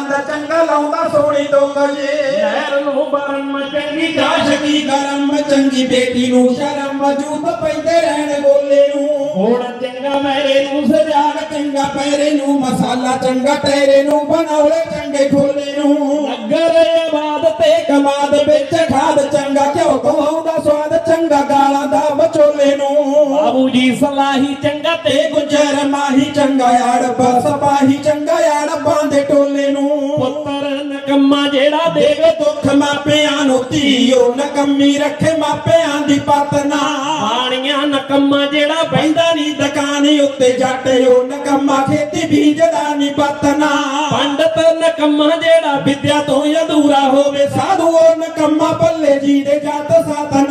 ਬਾਬੂ ਜੀ ਦਾ ਛੰਦ ਚੰਗਾ ਲਾਉਂਦਾ ਸੋਹਣੀ ਜੀ। ਨਹਿਰ ਨੂੰ ਬਰਮ ਚੰਗੀ ਕਾਸ਼ਕੀ ਕਰਮ ਚੰਗੀ ਬੇਟੀ ਨੂੰ ਸ਼ਰਮ ਮਜੂਦ ਪੈਂਦੇ ਰਹਿਣ ਗੋਲੇ ਨੂੰ। ਹੁਣ ਚੰਗਾ ਮੇਰੇ ਨੂੰ ਸਜਾ ਜਾਗ ਚੰਗਾ ਪੈਰੇ ਨੂੰ ਮਸਾਲਾ ਚੰਗਾ ਟੈਰੇ ਨੂੰ ਬਣਾਉਲੇ ਚੰਗੇ ਖੋਲੇ ਨੂੰ। ਨਗਰ ਆਬਾਦ ਤੇ ਕਮਾਦ ਵਿੱਚ ਖਾਦ ਚੰਗਾ ਘਿਓ ਕਮਾਉਂਦਾ ਸਵਾਦ ਚੰਗਾ ਗਾਲਾਂ ਦਾ ਵਿਚੋਲੇ ਨੂੰ। ਬਾਬੂ ਜੀ ਸਲਾਹੀ ਚੰਗਾ ਤੇ ਗੁਜਰ ਮਾਹੀ ਚੰਗਾ ਆੜ ਬਸਪਾਹੀ ਚੰਗਾ ਮਾਪਿਆਂ ਨੂੰ ਧੀਓ ਨਕਮੀ ਰੱਖੇ ਮਾਪਿਆਂ ਦੀ ਪਤ ਨਾ। ਪਾਣੀਆਂ ਨਕਮਾ ਜਿਹੜਾ ਬੈਂਦਾ ਨਹੀਂ ਦੁਕਾਨ ਉੱਤੇ ਜੱਟਿਓ ਨਕਮਾ ਖੇਤੀ ਬੀਜਦਾ ਨਹੀਂ ਪਤਨਾ ਪੰਡਤ ਨਕਮਾ ਜਿਹੜਾ ਵਿਦਿਆ ਤੋਂ ਅਧੂਰਾ ਹੋਵੇ। ਸਾਧੂ ਉਹ ਨਕਮਾ ਪੱਲੇ ਜੀ ਦੇ ਜੱਟ ਸਤਨਾ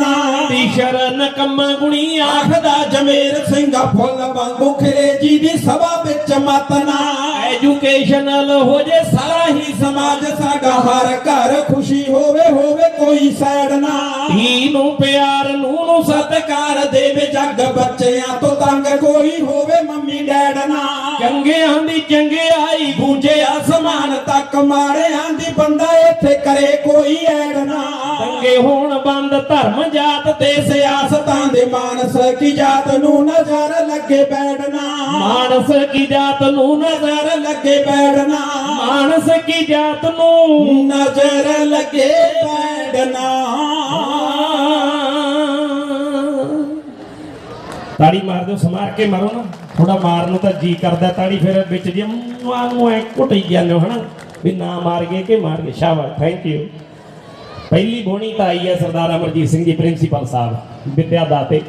ਤੀਸ਼ਰ ਨਕਮਾ ਗੁਣੀ ਆਖਦਾ ਜਮੇਰ ਸਿੰਘਾ ਫੁੱਲ ਵਾਂਗੂ ਖਿਲੇ ਜੀ ਦੀ ਸਭਾ ਵਿੱਚ ਮਤਨਾ ਐਜੂਕੇਸ਼ਨਲ ਹੋ ਜੇ ਸਾਰਾ ਹੀ ਸਮਾਜ ਸਾਡਾ, ਹਰ ਘਰ ਖੁਸ਼ੀ ਹੋਵੇ ਹੋਵੇ ਕੋਈ ਸੈਡ ਨਾ ਧੀ ਨੂੰ ਪਿਆਰ ਨੂੰ ਨੂੰ ਸਤਕਾਰ ਦੇਵੇ ਜੱਗ ਬੱਚਿਆਂ ਤੋਂ ਤੰਗ ਕੋਈ ਹੋਵੇ ਮੰਮੀ ਡੈਡ ਨਾ ਚੰਗਿਆਂ ਦੀ ਚੰਗਿਆਈ ਗੂੰਜੇ ਅਸਮਾਨ ਤੱਕ ਮਾੜਿਆਂ ਦੀ ਬੰਦਾ ਇੱਥੇ ਕਰੇ ਕੋਈ ਐਡ ਨਾ। ਚੰਗੇ ਹੋਣ ਬੰਦ ਧਰਮ ਜਾਤ ਤੇ ਸਿਆਸਤਾਂ ਦੇ ਮਾਨਸ ਕੀ ਜਾਤ ਨੂੰ ਨਜ਼ਰ ਲੱਗੇ ਬੈਠਣਾ ਮਾਨਸ ਕੀ ਜਾਤ ਨੂੰ ਨਜ਼ਰ ਨਜ਼ਰ ਲੱਗੇ ਬੈਠਣਾ ਮਾਨਸ ਕੀ ਜਾਤ ਨੂੰ ਨਜ਼ਰ ਲੱਗੇ ਬੈਠਣਾ ਤਾੜੀ ਮਾਰ ਦਿਓ ਸਮਾਰ ਕੇ ਮਾਰੋ ਨਾ। ਥੋੜਾ ਮਾਰਨ ਨੂੰ ਤਾਂ ਜੀ ਕਰਦਾ ਤਾੜੀ ਫਿਰ ਵਿੱਚ ਜੇ ਨੂੰ ਐ ਘੁੱਟੀ ਜਾਂਦੇ ਹਨਾ ਵੀ ਨਾ ਮਾਰ ਗਏ ਕਿ ਮਾਰ ਗਏ ਸ਼ਾਬਾਸ਼ ਥੈਂਕ ਯੂ ਪਹਿਲੀ ਬੋਣੀ ਤਾਂ ਆਈ ਹੈ ਸਰਦਾਰ ਅਮਰਜੀਤ ਸਿੰਘ ਜੀ ਪ੍ਰਿੰਸੀਪਲ ਸਾਹਿਬ। ਵਿਦਿਆ ਦਾਤੇ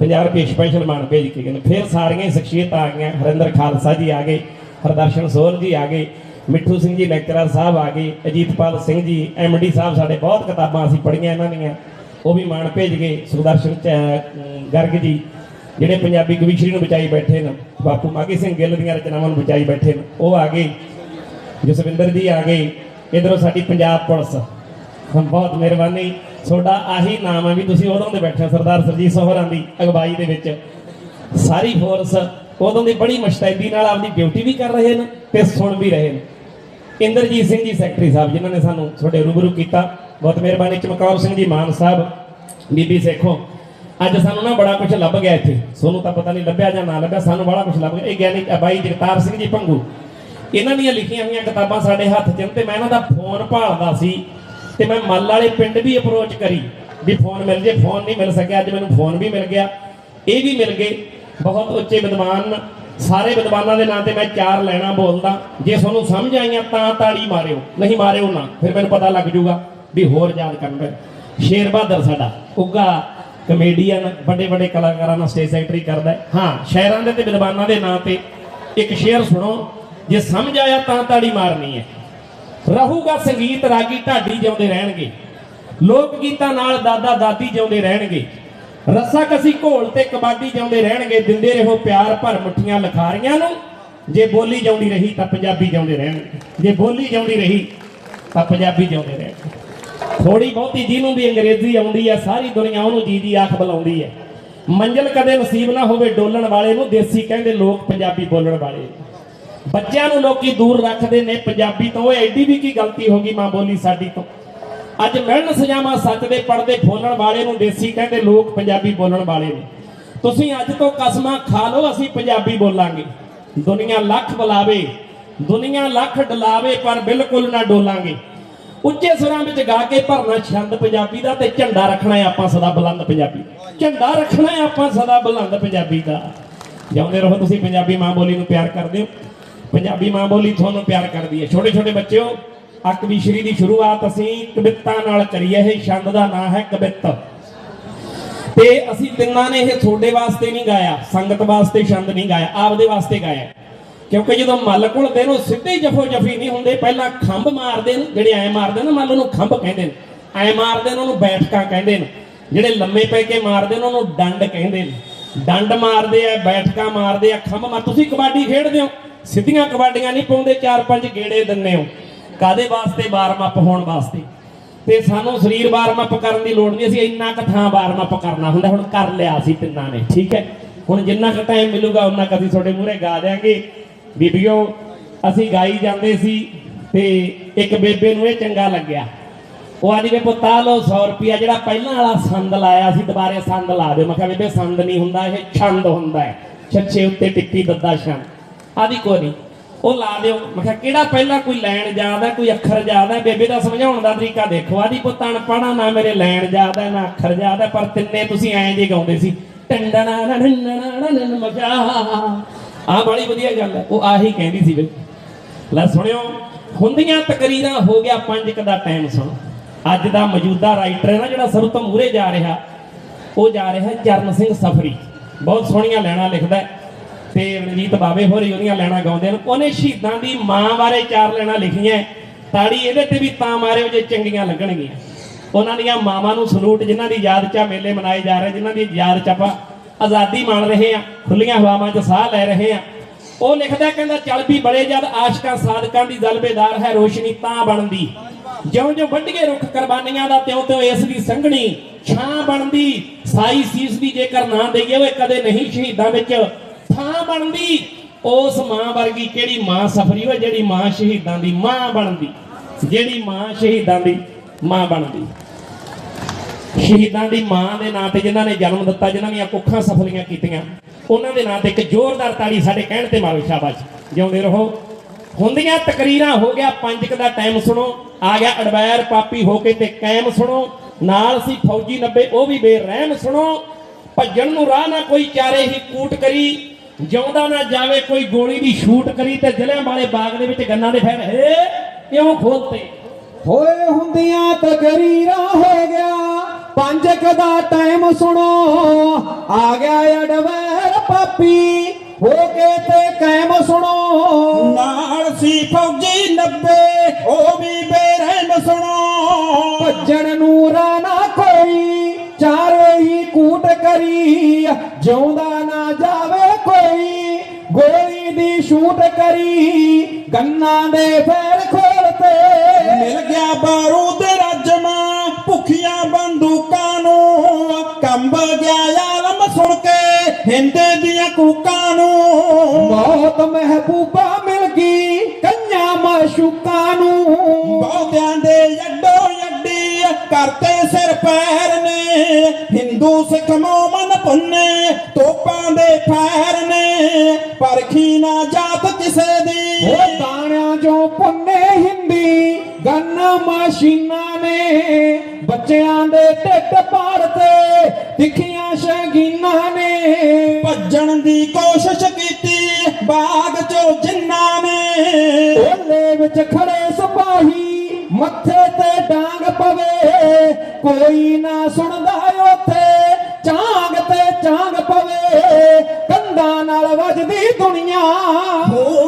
50 ਰੁਪਏ ਸਪੈਸ਼ਲ ਮਾਨ ਭੇਜ ਕੇ ਗਏ ਫਿਰ ਸਾਰੀਆਂ ਹੀ ਸ਼ਖਸੀਅਤਾਂ ਆ ਗਈਆਂ। ਹਰਿੰਦਰ ਖਾਲਸਾ ਜੀ ਆ ਗਏ, ਹਰਦਰਸ਼ਨ ਸੋਹਲ ਜੀ ਆ ਗਏ, ਮਿੱਠੂ ਸਿੰਘ ਜੀ, ਲੈਕਚਰਰ ਸਾਹਿਬ ਆ ਗਏ, ਅਜੀਤਪਾਲ ਸਿੰਘ ਜੀ ਐਮਡੀ ਸਾਹਿਬ ਸਾਡੇ ਬਹੁਤ ਕਿਤਾਬਾਂ ਅਸੀਂ ਪੜ੍ਹੀਆਂ ਇਹਨਾਂ ਦੀਆਂ। ਉਹ ਵੀ ਮਾਨ ਭੇਜ ਗਏ। ਸੁਖਦਰਸ਼ਨ ਗਰਗ ਜੀ ਜਿਹੜੇ ਪੰਜਾਬੀ ਕਵੀਸ਼ਰੀ ਨੂੰ ਬਚਾਈ ਬੈਠੇ ਨੇ ਬਾਪੂ ਮਾਗੀ ਸਿੰਘ ਗਿੱਲ ਦੀਆਂ ਰਚਨਾਵਾਂ ਨੂੰ ਬਚਾਈ ਬੈਠੇ ਨੇ ਉਹ ਆ ਗਏ। ਜਸਵਿੰਦਰ ਜੀ ਆ ਗਏ। ਇਧਰੋਂ ਸਾਡੀ ਪੰਜਾਬ ਪੁਲਿਸ। ਹਮ ਬਹੁਤ ਮਿਹਰਬਾਨੀ। ਤੁਹਾਡਾ ਆਹੀ ਨਾਮ ਹੈ ਵੀ ਤੁਸੀਂ ਉਦੋਂ ਦੇ ਬੈਠੇ ਹੋ, ਸਰਦਾਰ ਸਰਜੀਤ ਸੋਹਰਾਂ ਦੀ ਅਗਵਾਈ ਦੇ ਵਿੱਚ। ਸਾਰੀ ਫੋਰਸ ਉਦੋਂ ਦੀ ਬੜੀ ਮੁਸ਼ਤੈਦੀ ਨਾਲ ਆਪਦੀ ਡਿਊਟੀ ਵੀ ਕਰ ਰਹੇ ਨੇ ਤੇ ਸੁਣ ਵੀ ਰਹੇ ਨੇ। ਇੰਦਰਜੀਤ ਸਿੰਘ ਜੀ ਸੈਕਟਰੀ ਸਾਹਿਬ ਜਿਨ੍ਹਾਂ ਨੇ ਸਾਨੂੰ ਤੁਹਾਡੇ ਰੂਬਰੂ ਕੀਤਾ। ਬਹੁਤ ਮਿਹਰਬਾਨੀ। ਚਮਕੌਰ ਸਿੰਘ ਜੀ ਮਾਨ ਸਾਹਿਬ ਬੀਬੀ ਸੇਖੋ। ਅੱਜ ਸਾਨੂੰ ਨਾ ਬੜਾ ਕੁਝ ਲੱਭ ਗਿਆ ਇੱਥੇ। ਸੋਨੂੰ ਤਾਂ ਪਤਾ ਨਹੀਂ ਲੱਭਿਆ ਜਾਂ ਨਾ ਲੱਭਿਆ, ਸਾਨੂੰ ਬੜਾ ਕੁਝ ਲੱਭ ਗਿਆ। ਇਹ ਗਿਆਨੀ ਬਾਈ ਜਗਤਾਰ ਸਿੰਘ ਜੀ ਭੰਗੂ। ਇਹਨਾਂ ਦੀਆਂ ਲਿਖੀਆਂ ਹੋਈਆਂ ਕਿਤਾਬਾਂ ਸਾਡੇ ਹੱਥ 'ਚ ਤੇ ਮੈਂ ਇਹਨਾਂ ਦਾ ਫੋਨ ਭਾਲਦਾ ਸੀ ਤੇ ਮੈਂ ਮੱਲ ਵਾਲੇ ਪਿੰਡ ਵੀ ਅਪਰੋਚ ਕਰੀ ਵੀ ਫੋਨ ਮਿਲ ਜੇ। ਫੋਨ ਨਹੀਂ ਮਿਲ ਸਕਿਆ, ਅੱਜ ਮੈਨੂੰ ਫੋਨ ਵੀ ਮਿਲ ਗਿਆ। ਇਹ ਵੀ ਮਿਲ ਗਏ। ਬਹੁਤ ਉੱਚੇ ਵਿਦਵਾਨ, ਸਾਰੇ ਵਿਦਵਾਨਾਂ ਦੇ ਨਾਂ ਤੇ ਮੈਂ ਚਾਰ ਲੈਣਾ ਬੋਲਦਾ। ਜੇ ਤੁਹਾਨੂੰ ਸਮਝ ਆਈਆਂ ਤਾਂ ਤਾੜੀ ਮਾਰਿਓ, ਨਹੀਂ ਮਾਰਿਓ ਨਾ। ਫਿਰ ਮੈਨੂੰ ਪਤਾ ਲੱਗ ਜੂਗਾ ਵੀ ਹੋਰ ਯਾਦ ਕਰਨਾ ਸ਼ੇਰ ਬਹਾਦਰ ਸਾਡਾ ਉੱਗਾ ਕਮੇਡੀਅਨ ਵੱਡੇ ਵੱਡੇ ਕਲਾਕਾਰਾਂ ਨਾਲ ਸਟੇਜ ਸੈਕਟਰੀ ਕਰਦਾ ਹਾਂ। ਸ਼ਾਇਰਾਂ ਦੇ ਤੇ ਵਿਦਵਾਨਾਂ ਦੇ ਨਾਂ ਤੇ ਇੱਕ ਸ਼ੇਰ ਸੁਣੋ। ਜੇ ਸਮਝ ਆਇਆ ਤਾਂ ਤਾੜੀ ਮਾਰਨੀ ਹੈ। ਰਹੂਗਾ ਸੰਗੀਤ, ਰਾਗੀ ਢਾਡੀ ਜਿਉਂਦੇ ਰਹਿਣਗੇ। ਲੋਕ ਗੀਤਾਂ ਨਾਲ ਦਾਦਾ ਦਾਦੀ ਜਿਉਂਦੇ ਰਹਿਣਗੇ। ਰੱਸਾ ਕਸੀ ਘੋਲ ਤੇ ਕਬਾਡੀ ਜਿਉਂਦੇ ਰਹਿਣਗੇ। ਦਿੰਦੇ ਰਹੋ ਪਿਆਰ ਭਰ ਮੁੱਠੀਆਂ ਲਖਾਰੀਆਂ ਨੂੰ। ਜੇ ਬੋਲੀ ਜਾਉਂਦੀ ਰਹੀ ਤਾਂ ਪੰਜਾਬੀ ਜਿਉਂਦੇ ਰਹਿਣਗੇ। ਜੇ ਬੋਲੀ ਜਾਉਂਦੀ ਰਹੀ ਤਾਂ ਪੰਜਾਬੀ ਜਿਉਂਦੇ ਰਹਿਣਗੇ। ਥੋੜੀ ਬਹੁਤੀ ਜਿਹਨੂੰ ਵੀ ਅੰਗਰੇਜ਼ੀ ਆਉਂਦੀ ਹੈ, ਸਾਰੀ ਦੁਨੀਆ ਉਹਨੂੰ ਜੀ ਦੀ ਆਖ ਬੁਲਾਉਂਦੀ ਹੈ। ਮੰਜ਼ਲ ਕਦੇ ਨਸੀਬ ਨਾ ਹੋਵੇ ਡੋਲਣ ਵਾਲੇ ਨੂੰ, ਦੇਸੀ ਕਹਿੰਦੇ ਲੋਕ ਪੰਜਾਬੀ ਬੋਲਣ ਵਾਲੇ। ਬੱਚਿਆਂ ਨੂੰ ਲੋਕੀ ਦੂਰ ਰੱਖਦੇ ਨੇ, ਪੰਜਾਬੀ ਤੋਂ। ਉਹ ਐਡੀ ਵੀ ਕੀ ਗਲਤੀ ਹੋ ਗਈ ਮਾਂ ਬੋਲੀ ਸਾਡੀ ਤੋਂ? ਅੱਜ ਮਿਲਣ ਸਜਾਵਾਂ ਸੱਚ ਦੇ ਪਰਦੇ ਫੋਲਣ ਵਾਲੇ ਨੂੰ, ਦੇਸੀ ਕਹਿੰਦੇ ਲੋਕ ਪੰਜਾਬੀ ਬੋਲਣ ਵਾਲੇ ਨੇ। ਤੁਸੀਂ ਅੱਜ ਤੋਂ ਕਸਮਾਂ ਖਾ ਲਓ, ਅਸੀਂ ਪੰਜਾਬੀ ਬੋਲਾਂਗੇ। ਦੁਨੀਆ ਲੱਖ ਬੁਲਾਵੇ, ਦੁਨੀਆ ਲੱਖ ਡਲਾਵੇ, ਪਰ ਬਿਲਕੁਲ ਨਾ ਡੋਲਾਂਗੇ। ਉੱਚੇ ਸੁਰਾਂ ਵਿੱਚ ਗਾ ਕੇ ਭਰਨਾ ਛੰਦ ਪੰਜਾਬੀ ਦਾ ਤੇ ਝੰਡਾ ਰੱਖਣਾ ਹੈ ਆਪਾਂ ਸਦਾ ਬੁਲੰਦ ਪੰਜਾਬੀ। ਝੰਡਾ ਰੱਖਣਾ ਹੈ ਆਪਾਂ ਸਦਾ ਬੁਲੰਦ ਪੰਜਾਬੀ ਦਾ। ਜਿਉਂਦੇ ਰਹੋ ਤੁਸੀਂ ਪੰਜਾਬੀ ਮਾਂ ਬੋਲੀ ਨੂੰ ਪਿਆਰ ਕਰਦੇ ਹੋ। ਪੰਜਾਬੀ ਮਾਂ ਬੋਲੀ ਤੁਹਾਨੂੰ ਪਿਆਰ ਕਰਦੀ ਹੈ। ਛੋਟੇ ਛੋਟੇ ਬੱਚਿਓ ਅਕਵੀਸ਼ਰੀ ਦੀ ਸ਼ੁਰੂਆਤ ਅਸੀਂ ਕਵਿਤਾ ਨਾਲ ਕਰੀਏ। ਇਹ ਛੰਦ ਦਾ ਨਾਮ ਹੈ ਕਵਿਤ। ਤੇ ਅਸੀਂ ਤਿੰਨਾਂ ਨੇ ਇਹ ਤੁਹਾਡੇ ਵਾਸਤੇ ਨਹੀਂ ਗਾਇਆ, ਸੰਗਤ ਵਾਸਤੇ ਛੰਦ ਨਹੀਂ ਗਾਇਆ, ਆਪਦੇ ਵਾਸਤੇ ਗਾਇਆ। ਕਿਉਂਕਿ ਜਦੋਂ ਮੱਲ ਘੁਲਦੇ ਨੂੰ ਸਿੱਧੇ ਜਫੋ ਜਫੀ ਨਹੀਂ ਹੁੰਦੇ। ਪਹਿਲਾਂ ਖੰਭ ਮਾਰਦੇ ਨੇ, ਜਿਹੜੇ ਐ ਮਾਰਦੇ ਨੇ ਮੱਲ ਨੂੰ ਖੰਭ ਕਹਿੰਦੇ ਨੇ। ਐ ਮਾਰਦੇ ਨੇ, ਉਹਨੂੰ ਬੈਠਕਾਂ ਕਹਿੰਦੇ ਨੇ। ਜਿਹੜੇ ਲੰਮੇ ਪੈ ਕੇ ਮਾਰਦੇ ਨੇ, ਉਹਨੂੰ ਡੰਡ ਕਹਿੰਦੇ ਨੇ। ਡੰਡ ਮਾਰਦੇ ਆ, ਬੈਠਕਾਂ ਮਾਰਦੇ ਆ, ਖੰਭ ਮਾਰ ਤੁਸੀਂ ਕਬੱਡੀ ਖੇਡਦੇ ਹੋ? ਸਿੱਧੀਆਂ ਕਬੱਡੀਆਂ ਨਹੀਂ ਪਾਉਂਦੇ, ਚਾਰ ਪੰਜ ਗੇੜੇ ਦਿੰਦੇ ਹੋ। ਕਾਦੇ ਵਾਸਤੇ? ਵਾਰਮ ਅਪ ਹੋਣ ਵਾਸਤੇ। ਤੇ ਸਾਨੂੰ ਸਰੀਰ ਵਾਰਮ ਅਪ ਕਰਨ ਦੀ ਲੋੜ ਨਹੀਂ, ਅਸੀਂ ਇੰਨਾ ਕੁ ਥਾਂ ਵਾਰਮ ਅਪ ਕਰਨਾ ਹੁੰਦਾ। ਹੁਣ ਕਰ ਲਿਆ ਸੀ ਤਿੰਨਾਂ ਨੇ, ਠੀਕ ਹੈ? ਹੁਣ ਜਿੰਨਾ ਕੁ ਟਾਈਮ ਮਿਲੂਗਾ ਉਹਨਾਂ ਕੁ ਅਸੀਂ ਤੁਹਾਡੇ ਮੂਹਰੇ ਗਾ ਦਿਆਂਗੇ। ਬੀਬੀਓ ਅਸੀਂ ਗਾਈ ਜਾਂਦੇ ਸੀ ਤੇ ਇੱਕ ਬੇਬੇ ਨੂੰ ਇਹ ਚੰਗਾ ਲੱਗਿਆ। ਉਹ ਆਦੀ ਵੇ ਪੁੱਤਾ ਲੋ 100 ਰੁਪਿਆ ਜਿਹੜਾ ਪਹਿਲਾਂ ਵਾਲਾ ਸੰਦ ਲਾਇਆ ਸੀ, ਦੁਬਾਰੇ ਸੰਦ ਲਾ ਦਿਓ। ਮੈਂ ਕਿਹਾ ਬੇਬੇ ਸੰਦ ਨਹੀਂ ਹੁੰਦਾ, ਇਹ ਛੰਦ ਹੁੰਦਾ ਹੈ। ਛੱਛੇ ਉੱਤੇ ਟਿੱਕੀ ਦੱਦਾ ਛੰਦ। ਆਦੀ ਕੋਈ ਨਹੀਂ, ਉਹ ਲਾ ਦਿਓ। ਮੈਂ ਕਿਹਾ ਕਿਹੜਾ ਪਹਿਲਾਂ ਕੋਈ ਲੈਣ ਜਾਦਾ ਕੋਈ ਅੱਖਰ ਜਾਦਾ ਬੇਬੇ ਦਾ ਸਮਝਾਉਣ ਦਾ ਤਰੀਕਾ ਦੇਖੋ। ਆਦੀ ਪੁੱਤ ਅਨਪੜਾ ਨਾ ਮੇਰੇ ਲੈਣ ਜਾਦਾ ਨਾ ਅੱਖਰ ਜਾਦਾ ਪਰ ਤਿੰਨੇ ਤੁਸੀਂ ਐਂ ਜੇ ਗਾਉਂਦੇ ਸੀ। ਟੰਡਣਾ ਨੰਨਣਾ ਨੰਨ ਮਜਾ। ਆਹ ਬੜੀ ਵਧੀਆ ਗੱਲ ਹੈ, ਉਹ ਆਹੀ ਕਹਿੰਦੀ ਸੀ ਬਈ। ਲੈ ਸੁਣਿਓ, ਹੁੰਦੀਆਂ ਤਕਰੀਰਾਂ ਹੋ ਗਿਆ ਪੰਜ ਕ ਦਾ ਟਾਈਮ ਸੁਣ। ਅੱਜ ਦਾ ਮੌਜੂਦਾ ਰਾਈਟਰ ਹੈ ਨਾ ਜਿਹੜਾ ਸਭ ਤੋਂ ਮੂਹਰੇ ਜਾ ਰਿਹਾ, ਉਹ ਜਾ ਰਿਹਾ ਚਰਨ ਸਿੰਘ ਸਫਰੀ। ਬਹੁਤ ਸੋਹਣੀਆਂ ਲੈਣਾ ਲਿਖਦਾ ਤੇ ਰਣਜੀਤ ਬਾਵੇ ਹੋਰੀ ਉਹਦੀਆਂ ਲੈਣਾ ਗਾਉਂਦੇ ਨੇ ਉਹਨੇ ਸ਼ਹੀਦਾਂ ਦੀ ਮਾਂ ਬਾਰੇ ਚਾਰ ਲੈਣਾ ਲਿਖੀਆਂ ਤਾੜੀ ਇਹਦੇ ਤੇ ਵੀ ਤਾਂ ਮਾਰਿਓ ਜੇ ਚੰਗੀਆਂ ਲੱਗਣਗੀਆਂ। ਉਹਨਾਂ ਦੀਆਂ ਮਾਵਾਂ ਨੂੰ ਸਲੂਟ ਜਿਨ੍ਹਾਂ ਦੀ ਯਾਦ 'ਚ ਆ, ਮੇਲੇ ਮਨਾਏ ਜਾ ਰਹੇ, ਜਿਨ੍ਹਾਂ ਦੀ ਯਾਦ 'ਚ ਆਪਾਂ ਆਜ਼ਾਦੀ ਮਾਣ ਰਹੇ ਆ ਖੁੱਲੀਆਂ ਹਵਾਵਾਂ 'ਚ ਸਾਹ ਲੈ ਰਹੇ ਆ ਉਹ ਲਿਖਦਾ ਕਹਿੰਦਾ, ਚੱਲ ਵੀ ਬੜੇ ਜਦ ਆਸ਼ਕਾਂ, ਸਾਧਕਾਂ ਦੀ ਜ਼ਲਬੇਦਾਰ ਹੈ ਰੋਸ਼ਨੀ ਤਾਂ ਬਣਦੀ। ਜਿਉਂ ਜਿਉਂ ਵੱਡੀਏ ਰੁੱਖ ਕੁਰਬਾਨੀਆਂ ਦਾ ਤਿਉਂ ਤਿਉਂ ਇਸ ਦੀ ਸੰਘਣੀ ਛਾਂ ਬਣਦੀ। ਸਾਈ ਸੀਸ ਦੀ ਜੇਕਰ ਨਾ ਦਈਏ, ਓਏ ਕਦੇ ਨਹੀਂ ਸ਼ਹੀਦਾਂ ਵਿੱਚ ਥਾਂ ਬਣਦੀ। ਉਸ ਮਾਂ ਵਰਗੀ ਕਿਹੜੀ ਮਾਂ ਸਫਰੀ? ਓਏ ਜਿਹੜੀ ਮਾਂ ਸ਼ਹੀਦਾਂ ਦੀ ਮਾਂ ਬਣਦੀ। ਜਿਹੜੀ ਮਾਂ ਸ਼ਹੀਦਾਂ ਦੀ ਮਾਂ ਬਣਦੀ। ਸ਼ਹੀਦਾਂ ਦੀ ਮਾਂ ਦੇ ਨਾਂ ਤੇ ਜਿਨ੍ਹਾਂ ਨੇ ਜਨਮ ਦਿੱਤਾ, ਜਿਨ੍ਹਾਂ ਦੀਆਂ ਕੁੱਖਾਂ ਸਫਲੀਆਂ ਕੀਤੀਆਂ, ਉਹਨਾਂ ਦੇ ਨਾਂ ਤੇ ਇੱਕ ਜ਼ੋਰਦਾਰ ਤਾੜੀ ਸਾਡੇ ਕਹਿਣ ਤੇ ਮਾਰੋ ਸ਼ਾਬਾਸ਼। ਜਿਉਂਦੇ ਰਹੋ। ਹੁੰਦੀਆਂ ਤਕਰੀਰਾਂ ਹੋ ਗਿਆ ਪੰਜ ਕੁ ਦਾ ਟਾਈਮ ਸੁਣੋ, ਆ ਗਿਆ ਅਡਵਾਇਰ ਪਾਪੀ ਹੋ ਕੇ ਤੇ ਕਾਇਮ ਸੁਣੋ, ਨਾਲ ਸੀ ਫੌਜੀ 90 ਉਹ ਵੀ ਬੇਰਹਿਮ ਸੁਣੋ, ਭੱਜਣ ਨੂੰ ਰਾਹ ਨਾ ਕੋਈ ਚਾਰੇ ਹੀ ਕੂਟ ਕਰੀ, ਜਿਉਂਦਾ ਨਾ ਜਾਵੇ ਕੋਈ ਗੋਲੀ ਦੀ ਸ਼ੂਟ ਕਰੀ ਤੇ ਜ਼ਿਲ੍ਹਿਆਂ ਵਾਲੇ ਬਾਗ ਦੇ ਵਿੱਚ ਗੰਨਾਂ ਦੇ ਫੈਰ ਹੇ ਕਿਉਂ ਖੋਲਤੇ? ਹੋਏ ਹੁੰਦੀਆਂ ਤਕਰੀਰਾਂ ਹੋ ਗਿਆ। ਪੰਜ ਕ ਦਾ ਟਾਈਮ ਸੁਣੋ। ਆ ਗਿਆ ਅਡਵੈਰ ਪਾਪੀ ਹੋ ਕੇ ਤੇ ਕਾਇਮ ਸੁਣੋ। ਨਾਲ ਸੀ ਫੌਜੀ 90 ਉਹ ਵੀ ਬੇਰਹਿਮ ਸੁਣੋ। ਭੱਜਣ ਨੂੰ ਰਾਣਾ ਕੋਈ ਚਾਰੇ ਹੀ ਕੂਟ ਕਰੀ। ਜਿਉਂਦਾ ਨਾ ਜਾਵੇ ਕੋਈ ਗੋਲੀ ਦੀ ਸ਼ੂਟ ਕਰੀ। ਗੰਨਾਂ ਦੇ ਫੇਰ ਖੋਲਤੇ ਮਿਲ ਗਿਆ ਬਾਰੂਦ ਕੰਬ ਗਿਆ ਆਲਮ ਸੁਣ ਕੇ ਹਿੰਦੇ ਦੀਆਂ ਕੂਕਾਂ ਨੂੰ। ਬਹੁਤ ਮਹਿਬੂਬਾ ਮਿਲ ਗਈ ਕੰਨਿਆ ਮਾਸ਼ੂਕਾਂ ਨੂੰ। ਬਹੁਤਿਆਂ ਦੇ ਯੱਡੋ ਯੱਡੀ ਕਰਤੇ ਸਿਰ ਪੈਰ ਨੇ ਹਿੰਦੂ ਸਿੱਖ ਮੋਮਨ ਪੁੰਨੇ ਤੋਪਾਂ ਦੇ ਫੈਰ ਨੇ ਪਰਖੀ ਨਾ ਜਾਤ ਕਿਸੇ ਦੀ। ਉਹ ਦਾਣਿਆਂ ਚੋਂ ਪੁੰਨੇ ਹਿੰਦੀ ਗੰਨ ਮਸ਼ੀਨਾਂ ਨੇ ਬੱਚਿਆਂ ਦੇ ਢਿੱਡ ਪਾੜਤੇ ਤਿੱਖੀਆਂ ਸ਼ਗੀਨਾਂ ਨੇ ਭੱਜਣ ਦੀ ਕੋਸ਼ਿਸ਼ ਕੀਤੀ, ਬਾਗ ਚੋਂ ਜਿੰਨਾਂ ਨੇ ਓਲੇ ਵਿੱਚ ਖੜੇ ਸਿਪਾਹੀ ਮੱਥੇ ਤੇ ਡਾਂਗ ਪਵੇ, ਕੋਈ ਨਾ ਸੁਣਦਾ ਉੱਥੇ, ਚਾਂਗ ਤੇ ਚਾਂਗ ਪਵੇ, ਕੰਧਾਂ ਨਾਲ ਵੱਜਦੀ ਦੁਨੀਆ। ਖੂਨ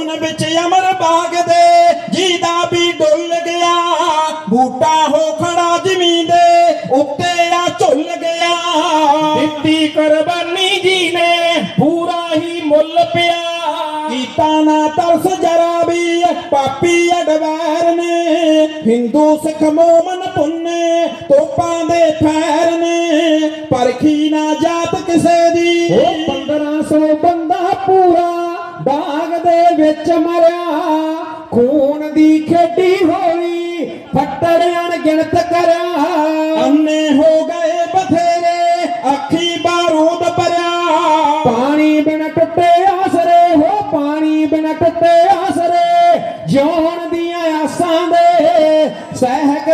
ਹਿੰਦੂ ਸਿੱਖ ਮੋਮਨ ਪੁੰਨੇ ਤੋਪਾਂ ਦੇ ਫੈਰ ਨੇ ਪਰਖੀ ਨਾ ਜਾਤ ਕਿਸੇ ਦੀ। ਉਹ 1500 ਬੰਦਾ ਪੂਰਾ ਬਾਗ ਦੇ ਵਿੱਚ ਮਰਿਆ। ਖੂਨ ਦੀ ਖੇਡੀ ਹੋਈ ਫੱਟੜ ਅਣਗਿਣਤ ਕਰਿਆ। ਅੰਨੇ ਹੋ ਗਏ ਬਥੇਰੇ ਅੱਖੀ ਬਾਰੂਦ ਭਰਿਆ। ਪਾਣੀ ਬਿਨ ਟੁੱਟੇ ਆਸਰੇ ਹੋ ਪਾਣੀ ਬਿਨ ਟੁੱਟੇ ਆਸਰੇ ਸਹਿਕ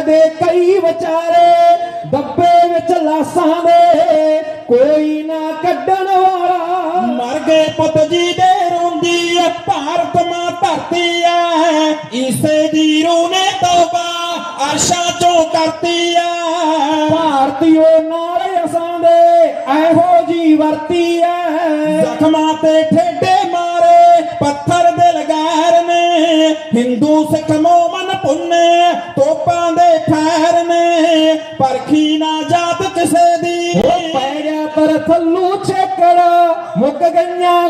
ਦੇ ਕਈ ਵਿਚਾਰੇ ਦੱਬੇ ਵਿੱਚ ਲਾਸਾਂ ਦੇ ਕੋਈ ਨਾ ਕੱਢਣ ਵਾਲਾ। ਮਰ ਗਏ ਪੁੱਤ ਜੀ ਦੇ ਰੋਂਦੀ ਐ ਭਾਰਤ ਮਾਂ ਧਰਤੀ ਐ ਇਸੇ ਦੀ ਰੂਹ ਨੇ ਤੋਬਾ ਆਸ਼ਾ ਚੋਂ ਕਰਤੀ ਐ ਭਾਰਤੀਓ ਨਾਲ ਅਸਾਂ ਦੇ ਐਹੋ ਜੀ ਵਰਤੀ ਐ। ਜ਼ਖਮਾਂ ਤੇ ਠੇਡੇ ਮਾਰੇ ਪੱਥਰ ਦੇ ਲਗਾਰ ਨੇ। ਹਿੰਦੂ ਸਿੱਖ ਮੋਮਨ ਪੁੰਨੇ ਤੋਪਾਂ ਦੇ ਫੈਰ ਨੇ ਪਰਖੀ ਨਾ ਜਾਤ ਕਿਸੇ ਦੀ। ਪੈ ਗਿਆ ਪਰ ਥੱਲੂ ਛੇਕੜਾ ਮੁੱਕ ਗਈਆਂ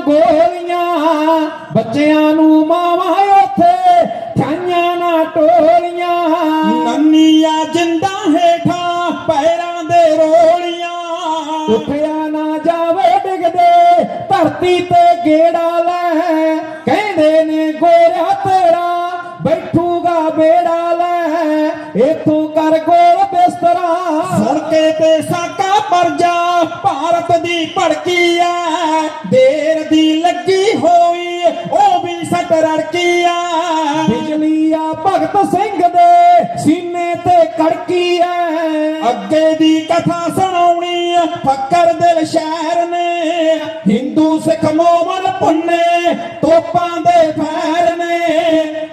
ਭਾਰਤ ਦੀ ਭੜਕੀ ਐ ਦੇਰ ਦੀ ਲੱਗੀ ਹੋਈ, ਉਹ ਵੀ ਸੱਟ ਰੜਕੀ ਐ ਬਿਜਲੀ ਆ, ਭਗਤ ਸਿੰਘ ਦੇ ਸੀਨੇ ਤੇ ਕੜਕੀ ਐ ਅੱਗੇ ਦੀ ਕਥਾ ਸੁਣਾਉਣੀ ਫੱਕਰ ਦਿਲ ਸ਼ਹਿਰ ਨੇ। ਹਿੰਦੂ ਸਿੱਖ ਮੋਮਨ ਪੁੰਨੇ, ਤੋਪਾਂ ਦੇ ਫੈਰ ਨੇ।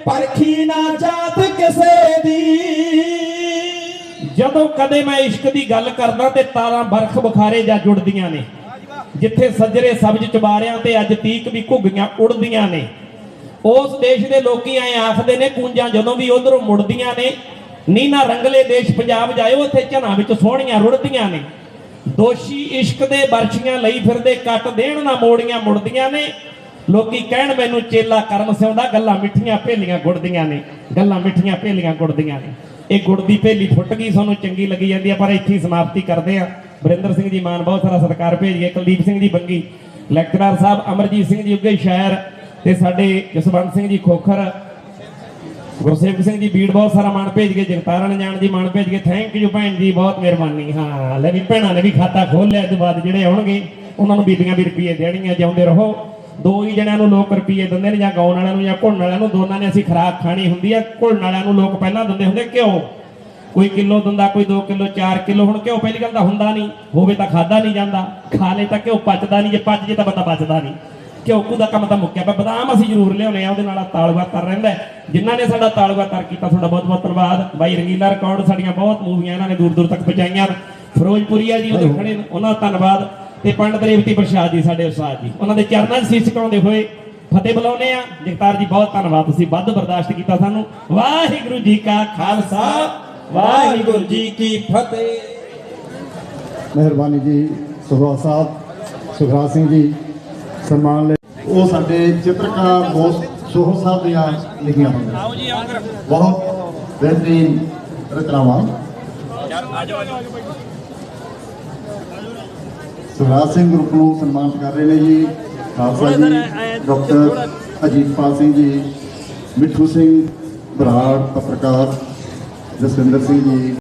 ਪਰਖੀ ਨਾ ਜਾਤ ਕਿਸੇ ਦੀ ਜਦੋਂ ਕਦੇ ਮੈਂ ਇਸ਼ਕ ਦੀ ਗੱਲ ਕਰਦਾ ਤੇ ਤਾਰਾਂ ਬਰਖ ਬੁਖਾਰੇ ਜਾਂ ਜੁੜਦੀਆਂ ਨੇ, ਜਿੱਥੇ ਸੱਜਰੇ ਸਬਜ਼ ਚਬਾਰਿਆਂ ਤੇ ਅੱਜ ਤੀਕ ਵੀ ਘੁੱਗੀਆਂ ਉੜਦੀਆਂ ਨੇ, ਉਸ ਦੇਸ਼ ਦੇ ਲੋਕੀ ਐ ਆਖਦੇ ਨੇ, ਕੁੰਜਾਂ ਜਦੋਂ ਵੀ ਉਧਰੋਂ ਮੁੜਦੀਆਂ ਨੇ, ਨੀਨਾ ਰੰਗਲੇ ਦੇਸ਼ ਪੰਜਾਬ ਜਾਇਓ, ਉੱਥੇ ਝਨਾਂ ਵਿੱਚ ਸੋਹਣੀਆਂ ਰੁੜਦੀਆਂ ਨੇ। ਦੋਸ਼ੀ ਇਸ਼ਕ ਦੇ ਬਰਛੀਆਂ ਲਈ ਫਿਰਦੇ ਕੱਟ ਦੇਣ ਨਾ ਮੋੜੀਆਂ ਮੁੜਦੀਆਂ ਨੇ। ਲੋਕੀ ਕਹਿਣ ਮੈਨੂੰ ਚੇਲਾ ਕਰਮ ਸਿਉਂਦਾ, ਗੱਲਾਂ ਮਿੱਠੀਆਂ ਭੇਲੀਆਂ ਗੁੜਦੀਆਂ ਨੇ, ਗੱਲਾਂ ਮਿੱਠੀਆਂ ਭੇਲੀਆਂ ਗੁੜਦੀਆਂ ਨੇ। ਇਹ ਗੁੜ ਦੀ ਭੇਲੀ ਫੁੱਟ ਗਈ, ਸਾਨੂੰ ਚੰਗੀ ਲੱਗੀ ਜਾਂਦੀ ਆ, ਪਰ ਇੱਥੇ ਹੀ ਸਮਾਪਤੀ ਕਰਦੇ ਆ। ਵਰਿੰਦਰ ਸਿੰਘ ਜੀ ਮਾਨ, ਬਹੁਤ ਸਾਰਾ ਸਤਿਕਾਰ ਭੇਜ ਗਏ ਕੁਲਦੀਪ ਸਿੰਘ ਜੀ ਬੰਗੀ, ਲੈਕਚਰਰ ਸਾਹਿਬ ਅਮਰਜੀਤ ਸਿੰਘ ਜੀ ਉੱਗੇ ਸ਼ਾਇਰ, ਤੇ ਸਾਡੇ ਜਸਵੰਤ ਸਿੰਘ ਜੀ ਖੋਖਰ, ਗੁਰਸੇਵਕ ਸਿੰਘ ਜੀ ਬੀੜ, ਬਹੁਤ ਸਾਰਾ ਮਾਣ ਭੇਜ ਗਏ ਜਗਤਾਰਨ ਜਾਣ ਜੀ ਮਾਣ ਭੇਜ ਗਏ ਥੈਂਕ ਯੂ ਭੈਣ ਜੀ, ਬਹੁਤ ਮਿਹਰਬਾਨੀ। ਹਾਂ, ਲੈ ਵੀ ਭੈਣਾਂ ਨੇ ਵੀ ਖਾਤਾ ਖੋਲ ਲਿਆ ਇਸ ਬਾਅਦ ਜਿਹੜੇ ਆਉਣਗੇ, ਉਹਨਾਂ ਨੂੰ ਬੀਬੀਆਂ ਵੀ ਰੁਪਏ ਦੇਣੀਆਂ, ਜਿਉਂਦੇ ਰਹੋ। ਦੋ ਹੀ ਜਣਿਆਂ ਨੂੰ ਲੋਕ ਰੁਪਏ ਦਿੰਦੇ ਨੇ ਜਾਂ ਗਾਉਣ ਵਾਲਿਆਂ ਨੂੰ ਜਾਂ ਘੁਲਣ ਵਾਲਿਆਂ ਨੂੰ ਦੋਨਾਂ ਨੇ ਅਸੀਂ ਖਰਾਕ ਖਾਣੀ ਹੁੰਦੀ ਆ। ਘੁਲਣ ਵਾਲਿਆਂ ਨੂੰ ਲੋਕ ਪਹਿਲਾਂ ਦਿੰਦੇ ਹੁੰਦੇ ਘਿਓ। ਕੋਈ ਕਿਲੋ ਦਿੰਦਾ ਕੋਈ 2 ਕਿਲੋ 4 ਕਿਲੋ ਹੁਣ ਘਿਓ ਪਹਿਲੀ ਗੱਲ ਤਾਂ ਹੁੰਦਾ ਨਹੀਂ ਹੋਵੇ ਤਾਂ ਖਾਦਾ ਨਹੀਂ ਜਾਂਦਾ। ਖਾ ਲੇ ਤਾਂ ਘਿਓ ਪਚਦਾ ਨਹੀਂ ਜੇ ਪਚ ਜੇ ਤਾਂ ਬੰਦਾ ਬਚਦਾ ਨਹੀਂ। ਘਿਓ ਦਾ ਕੰਮ ਤਾਂ ਮੁੱਕਿਆ ਪਿਆ ਬਦਾਮ ਅਸੀਂ ਜ਼ਰੂਰ ਲਿਆਉਣੇ ਆ ਉਹਦੇ ਨਾਲ ਤਾਲੂਆ ਤਰ ਰਹਿੰਦਾ ਹੈ। ਜਿਨ੍ਹਾਂ ਨੇ ਸਾਡਾ ਤਾਲੂਆ ਤਰ ਕੀਤਾ ਤੁਹਾਡਾ ਬਹੁਤ ਬਹੁਤ ਧੰਨਵਾਦ। ਬਾਈ ਰੰਗੀਲਾ ਰਿਕਾਰਡ ਸਾਡੀਆਂ ਬਹੁਤ ਮੂਵੀਆਂ ਇਹਨਾਂ ਨੇ ਦੂਰ ਦੂਰ ਤੱਕ ਪਹੁੰਚਾਈਆਂ। ਫਿਰੋਜ਼ਪੁਰੀਆ ਜੀ ਉਹਦੇ ਖੜੇ ਉਹਨਾਂ ਦਾ ਧੰਨਵਾਦ। ਤੇ ਪੰਡਤ ਰੇਵਤੀ ਪ੍ਰਸ਼ਾਦ ਜੀ ਸਾਡੇ ਉਸਤਾਦ ਜੀ। ਉਹਨਾਂ ਦੇ ਚਰਨਾਂ 'ਚ ਸੀਸ ਝੁਕਾਉਂਦੇ ਹੋਏ ਫਤਿਹ ਬੁਲਾਉਨੇ ਆ ਜਗਤਾਰ ਜੀ ਬਹੁਤ ਧੰਨਵਾਦ। ਤੁਸੀਂ ਵੱਧ ਬਰਦਾਸ਼ਤ ਕੀਤਾ ਸਾਨੂੰ। ਵਾਹਿਗੁਰੂ ਜੀ ਕਾ ਖਾਲਸਾ ਵਾਹਿਗੁਰੂ ਜੀ ਕੀ ਫਤਿਹ। ਮਿਹਰਬਾਨੀ ਜੀ ਸੁਖਰਾਜ ਸਾਹਿਬ ਸੁਖਰਾਜ ਸਿੰਘ ਜੀ ਸਨਮਾਨ ਲਈ ਉਹ ਸਾਡੇ ਚਿੱਤਰਕਾਰ ਦੋਸਤ ਸੋਹੋ ਸਾਹਿਬ ਦੀਆਂ ਲਿਖੀਆਂ ਹੋਈਆਂ। ਬਹੁਤ ਬਿਹਤਰੀਨ ਰਚਨਾਵਾਂ। ਸੁਖਰਾਜ ਸਿੰਘ ਗਰੁੱਪ ਨੂੰ ਸਨਮਾਨਿਤ ਕਰ ਰਹੇ ਨੇ ਜੀ। ਖਾਲਸਾ ਜੀ, ਡਾਕਟਰ ਅਜੀਤਪਾਲ ਸਿੰਘ ਜੀ, ਮਿੱਠੂ ਸਿੰਘ ਬਰਾੜ, ਪੱਤਰਕਾਰ ਜਸਵਿੰਦਰ ਸਿੰਘ ਜੀ।